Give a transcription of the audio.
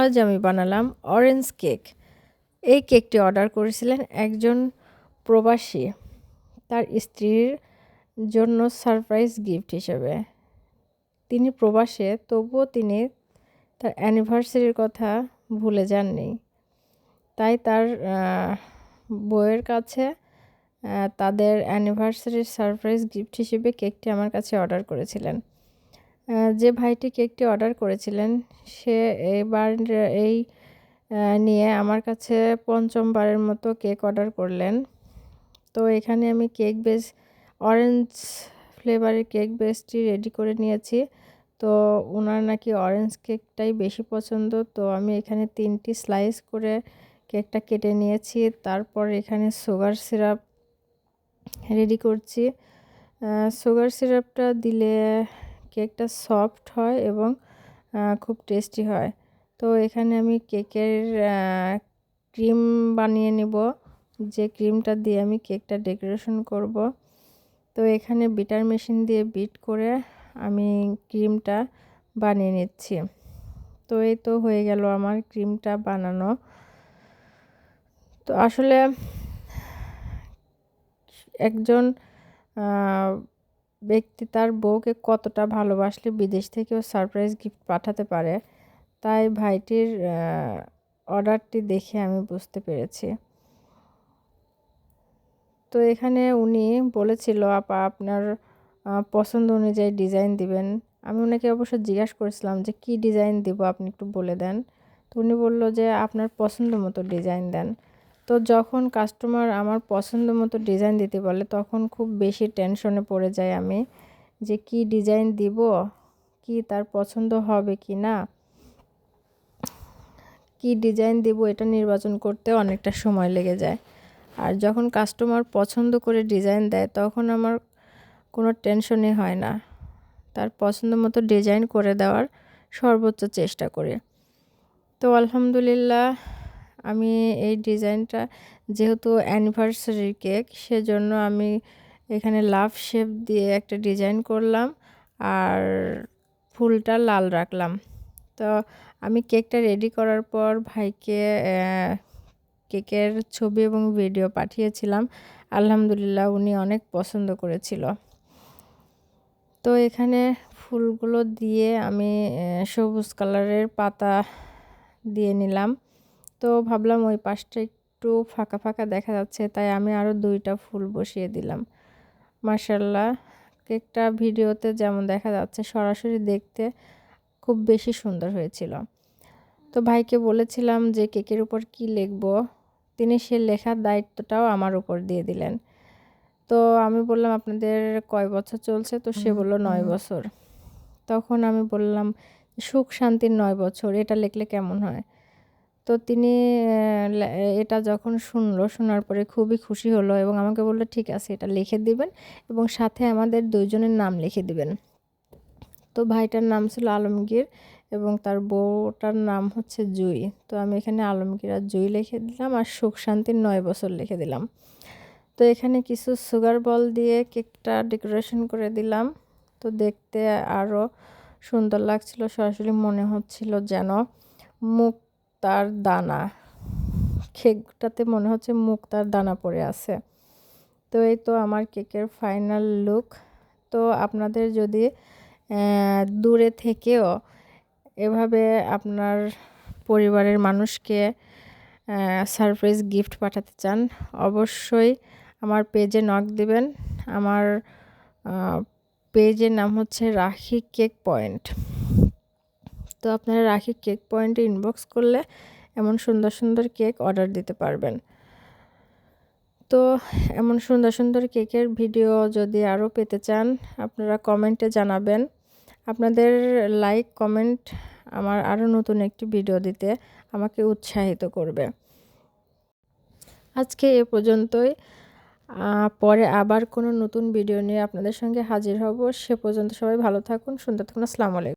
আজ আমি বানালাম অরেঞ্জ কেক এই কেকটি অর্ডার করেছিলেন একজন প্রবাসী। তার স্ত্রীর জন্য সারপ্রাইজ গিফট হিসেবে। তিনি প্রবাসে, তবুও তিনি তার অ্যানিভার্সারির কথা ভুলে যাননি। তাই তার বইয়ের কাছে তাদের অ্যানিভার্সারির সারপ্রাইজ গিফট হিসেবে কেকটি আমার কাছে অর্ডার করেছিলেন। যে ভাইটি কেকটি অর্ডার করেছিলেন, সে এবার এই নিয়ে আমার কাছে পঞ্চমবারের মতো কেক অর্ডার করলেন। তো এখানে আমি কেক বেস, অরেঞ্জ ফ্লেভারের কেক বেসটি রেডি করে নিয়েছি। তো ওনার নাকি অরেঞ্জ কেকটাই বেশি পছন্দ। তো আমি এখানে তিনটি স্লাইস করে কেকটা কেটে নিয়েছি। তারপর এখানে সুগার সিরাপ রেডি করছি। সুগার সিরাপটা দিলে কেকটা সফট হয় এবং খুব টেস্টি হয়। তো এখানে আমি কেকের ক্রিম বানিয়ে নিব। যে ক্রিমটা দিয়ে আমি কেকটা ডেকোরেশন করব। তো এখানে বিটার মেশিন দিয়ে বিট করে আমি ক্রিমটা বানিয়ে নিচ্ছি। তো এই তো হয়ে গেল আমার ক্রিমটা বানানো। তো আসলে, একজন ব্যক্তি তার বউকে কতটা ভালোবাসলে বিদেশ থেকেও সারপ্রাইজ গিফট পাঠাতে পারে, তাই ভাইটির অর্ডারটি দেখে আমি বুঝতে পেরেছি। তো এখানে উনি বলেছিল, আপা, আপনার পছন্দ অনুযায়ী ডিজাইন দিবেন। আমি ওনাকে অবশ্য জিজ্ঞাসা করেছিলাম যে, কি ডিজাইন দিব? আপনি একটু বলে দেন। তো উনি বলল যে, আপনার পছন্দ মতো ডিজাইন দেন। তো যখন কাস্টমার আমার পছন্দ মতো ডিজাইন দিতে বলে, তখন খুব বেশি টেনশনে পড়ে যায় আমি যে কি ডিজাইন দিব, কি তার পছন্দ হবে কি না। কি ডিজাইন দিব এটা নির্বাচন করতে অনেকটা সময় লেগে যায়। আর যখন কাস্টমার পছন্দ করে ডিজাইন দেয়, তখন আমার কোনো টেনশনই হয় না। তার পছন্দ মতো ডিজাইন করে দেওয়ার সর্বোচ্চ চেষ্টা করি। তো আলহামদুলিল্লাহ আমি এই ডিজাইনটা যেহেতু অ্যানিভার্সারি কেক সেজন্য আমি এখানে লাভ শেপ দিয়ে একটা ডিজাইন করলাম আর ফুলটা লাল রাখলাম। তো আমি কেকটা রেডি করার পর ভাইকে কেকের ছবি এবং ভিডিও পাঠিয়েছিলাম। আলহামদুলিল্লাহ উনি অনেক পছন্দ করেছিল। তো এখানে ফুলগুলো দিয়ে আমি সবুজ কালারের পাতা দিয়ে নিলাম। তো ভাবলাম ওই পাশটা একটু ফাঁকা ফাঁকা দেখা যাচ্ছে তাই আমি আরও দুইটা ফুল বসিয়ে দিলাম। মার্শাল্লাহ কেকটা ভিডিওতে যেমন দেখা যাচ্ছে সরাসরি দেখতে খুব বেশি সুন্দর হয়েছিল। তো ভাইকে বলেছিলাম যে কেকের উপর কি লিখব তিনি সে লেখার দায়িত্বটাও আমার উপর দিয়ে দিলেন। তো আমি বললাম আপনাদের কয় বছর চলছে? তো সে বলল নয় বছর। তখন আমি বললাম সুখ শান্তির নয় বছর এটা লিখলে কেমন হয়? তো তিনি এটা যখন শুনলো, শোনার পরে খুবই খুশি হলো এবং আমাকে বলল, ঠিক আছে, এটা লিখে দিবেন এবং সাথে আমাদের দুইজনের নাম লিখে দিবেন। তো ভাইটার নাম ছিল আলমগীর এবং তার বউটার নাম হচ্ছে জুই। তো আমি এখানে আলমগীর আর জুই লিখে দিলাম আর সুখ শান্তির নয় বছর লিখে দিলাম। তো এখানে কিছু সুগার বল দিয়ে কেকটা ডেকোরেশন করে দিলাম। তো দেখতে আরও সুন্দর লাগছিল, সরাসরি মনে হচ্ছিল যেন মুখ মুক্তার দানা। কেকটাতে মনে হচ্ছে মুক্তার দানা পড়ে আছে। তো এই তো আমার কেকের ফাইনাল লুক। তো আপনাদের যদি দূরে থেকেও এভাবে আপনার পরিবারের মানুষকে সারপ্রাইজ গিফট পাঠাতে চান, অবশ্যই আমার পেজে নক দিবেন। আমার পেজের নাম হচ্ছে রাখি কেক পয়েন্ট। তো আপনারা রাখি কেক পয়েন্টে ইনবক্স করলে এমন সুন্দর সুন্দর কেক অর্ডার দিতে পারবেন। তো এমন সুন্দর সুন্দর কেকের ভিডিও যদি আরও পেতে চান, আপনারা কমেন্টে জানাবেন। আপনাদের লাইক কমেন্ট আমার আরও নতুন একটি ভিডিও দিতে আমাকে উৎসাহিত করবে। আজকে এ পর্যন্তই। পরে আবার কোনো নতুন ভিডিও নিয়ে আপনাদের সঙ্গে হাজির হব। সে পর্যন্ত সবাই ভালো থাকুন, সুন্দর থাকুন। আসসালামু আলাইকুম।